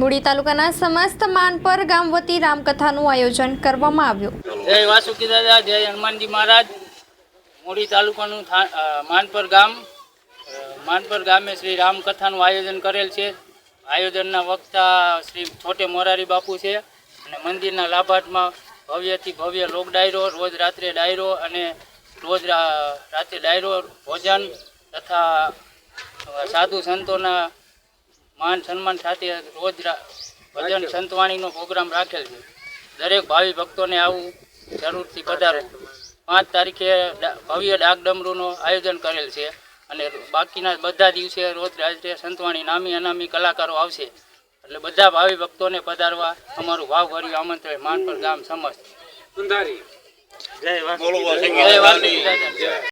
મૂડી તાલુકાના સમસ્ત માનપર ગામ વતી રામકથાનું આયોજન કરવામાં આવ્યું. જય વાસુકી દાદા, જય હનુમાનજી મહારાજ. મૂડી તાલુકાનું માનપર ગામ માનપર ગામે શ્રી રામકથાનું આયોજન કરેલ છે. આયોજનના વક્તા શ્રી છોટે મોરારી બાપુ છે અને મંદિરના લાભાર્થમાં ભવ્યથી ભવ્ય લોક ડાયરો, રોજ રાત્રે ડાયરો અને રોજ રાત્રે ડાયરો, ભોજન તથા સાધુ સંતોના માન સન્માન સાથે રોજ ભજન સંતવાણીનો પ્રોગ્રામ રાખેલ છે. દરેક ભાવિ ભક્તોને આવું જરૂરથી પધારો. પાંચ તારીખે ભવ્ય ડાક ડમરૂનું આયોજન કરેલ છે અને બાકીના બધા દિવસે રોજ રાત્રે સંતવાણી નામી અનામી કલાકારો આવશે. એટલે બધા ભાવિ ભક્તોને પધારવા અમારું ભાવભર્યું આમંત્રણ માનપર ગામ સમસ્ત. જય વાસુકી દાદા.